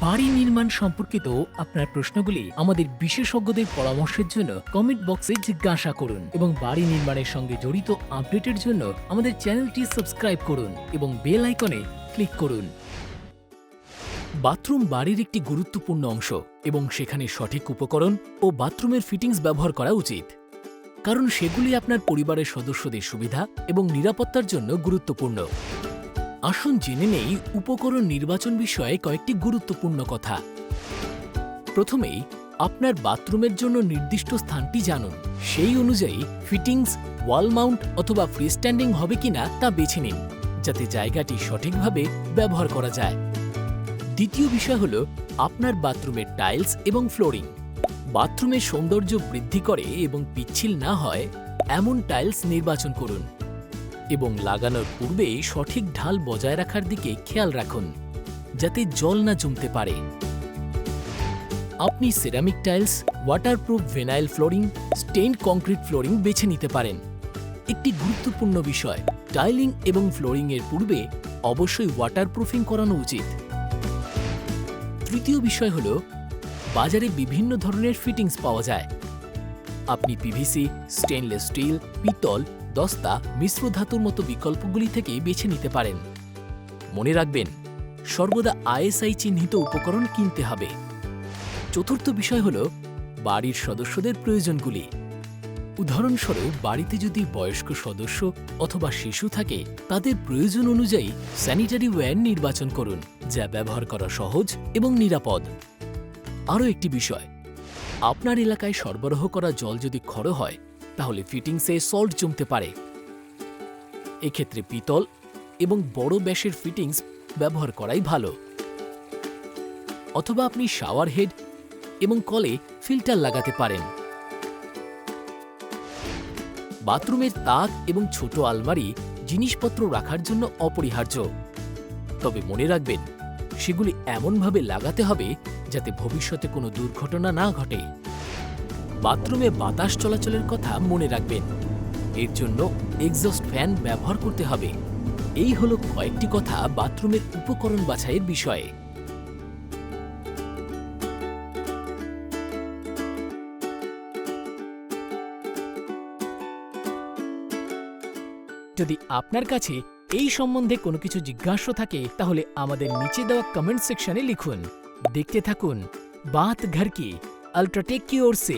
বাড়ি নির্মাণ সম্পর্কিত আপনার প্রশ্নগুলি আমাদের বিশেষজ্ঞদের পরামর্শের জন্য কমেন্ট বক্সে জিজ্ঞাসা করুন এবং বাড়ি নির্মাণের সঙ্গে জড়িত আপডেটের জন্য আমাদের চ্যানেলটি সাবস্ক্রাইব করুন এবং বেল আইকনে ক্লিক করুন। বাথরুম বাড়ির একটি গুরুত্বপূর্ণ অংশ এবং সেখানে সঠিক উপকরণ ও বাথরুমের ফিটিংস ব্যবহার করা উচিত। কারণ সেগুলি আপনার পরিবারের সদস্যদের সুবিধা এবং নিরাপত্তার জন্য গুরুত্বপূর্ণ। আসুন জেনে নেই উপকরণ নির্বাচন বিষয়ে কয়েকটি গুরুত্বপূর্ণ কথা। প্রথমেই, আপনার বাথরুমের জন্য নির্দিষ্ট স্থানটি জানুন। সেই অনুযায়ী ফিটিংস, ওয়াল মাউন্ট অথবা ফ্রিস্ট্যান্ডিং হবে কিনা তা বেছে নিন, যাতে জায়গাটি সঠিকভাবে ব্যবহার করা যায়। দ্বিতীয় বিষয় হল আপনার বাথরুমের টাইলস এবং ফ্লোরিং। বাথরুমের সৌন্দর্য বৃদ্ধি করে এবং পিচ্ছিল না হয়, এমন টাইলস নির্বাচন করুন। এবং লাগানোর পূর্বে সঠিক ঢাল বজায় রাখার দিকে খেয়াল রাখুন, যাতে জল না জমতে পারে। আপনি ceramic tiles waterproof vinyl flooring stain concrete flooring বেছে নিতে পারেন। একটি গুরুত্বপূর্ণ বিষয় টাইলিং এবং ফ্লোরিং এর পূর্বে অবশ্যই ওয়াটারপ্রুফিং করানো উচিত। তৃতীয় বিষয় হল, বাজারে বিভিন্ন ধরনের ফিটিংস পাওয়া যায়। আপনি পিভিসি স্টেনলেস স্টিল পিতল দস্তা মিশ্র ধাতুর মতো বিকল্পগুলি থেকে বেছে নিতে পারেন। মনে রাখবেন, সর্বদা আইএসআই চিহ্নিত উপকরণ কিনতে হবে। চতুর্থ বিষয় হল বাড়ির সদস্যদের প্রয়োজনগুলি। উদাহরণস্বরূপ, বাড়িতে যদি বয়স্ক সদস্য অথবা শিশু থাকে, তাদের প্রয়োজন অনুযায়ী স্যানিটারি ওয়্যার নির্বাচন করুন, যা ব্যবহার করা সহজ এবং নিরাপদ। আরও একটি বিষয়, আপনার এলাকায় সরবরাহ করা জল যদি ক্ষর হয় তাহলে ফিটিংসে সল্ট জমতে পারে। এক্ষেত্রে পিতল এবং বড় ব্যাসের ফিটিংস ব্যবহার করাই ভালো। অথবা আপনি শাওয়ার হেড এবং কলে ফিল্টার লাগাতে পারেন। বাথরুমের তাক এবং ছোট আলমারি জিনিসপত্র রাখার জন্য অপরিহার্য। তবে মনে রাখবেন, সেগুলি এমনভাবে লাগাতে হবে যাতে ভবিষ্যতে কোনো দুর্ঘটনা না ঘটে। বাথরুমে বাতাস চলাচলের কথা মনে রাখবেন এর জন্য এক্সস্ট ফ্যান ব্যবহার করতে হবে এই হলো কয়েকটি কথা বাথরুমের উপকরণ বাছাইয়ের বিষয়ে যদি আপনার কাছে এই সম্বন্ধে কোনো কিছু জিজ্ঞাসা থাকে তাহলে আমাদের নিচে দেওয়া কমেন্ট সেকশনে লিখুন দেখতে থাকুন বাত ঘর কি अल्ट्राटेक की ओर से